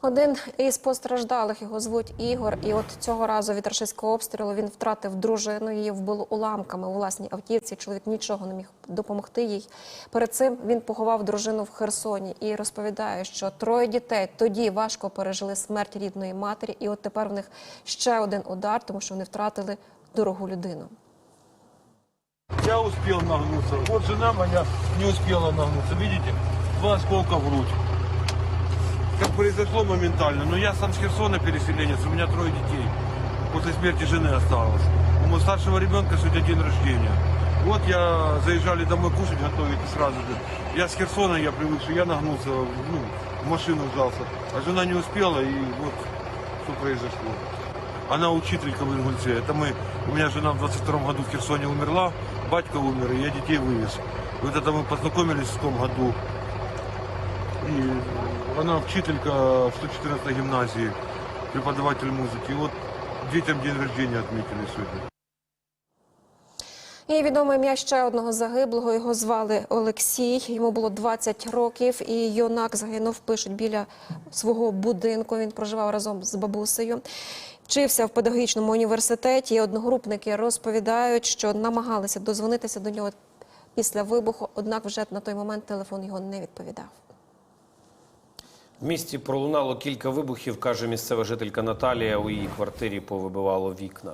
Один із постраждалих його звуть Ігор. І от цього разу від рашистського обстрілу він втратив дружину. Її вбило уламками у власній автівці. Чоловік нічого не міг допомогти їй. Перед цим він поховав дружину в Херсоні і розповідає, що троє дітей тоді важко пережили смерть рідної матері, і от тепер в них ще один удар, тому що вони втратили дорогу людину. Я успел нагнуться. Вот жена моя не успела нагнуться. Видите? Два осколка в грудь Как произошло моментально. Но я сам с Херсона переселенец. У меня трое детей. После смерти жены осталось. У моего старшего ребенка сегодня день рождения. Вот я заезжали домой кушать, готовить и сразу же. Я с Херсона, я привык, что я нагнулся, ну, в машину вжался. А жена не успела, и вот что произошло. Она учителька в Ингульце. Это мы, у меня жена в 22 году в Херсоне умерла, батька умер, и я детей вывез. И вот это мы познакомились в том году. И она учителька в 114 гимназии, преподаватель музыки. И вот детям день рождения отметили сегодня. І відоме ім'я ще одного загиблого. Його звали Олексій. Йому було 20 років, і юнак загинув. Пишуть біля свого будинку. Він проживав разом з бабусею. Вчився в педагогічному університеті. І Одногрупники розповідають, що намагалися дозвонитися до нього після вибуху. Однак, вже на той момент телефон його не відповідав. В місті пролунало кілька вибухів, каже місцева жителька Наталія. У її квартирі повибивало вікна.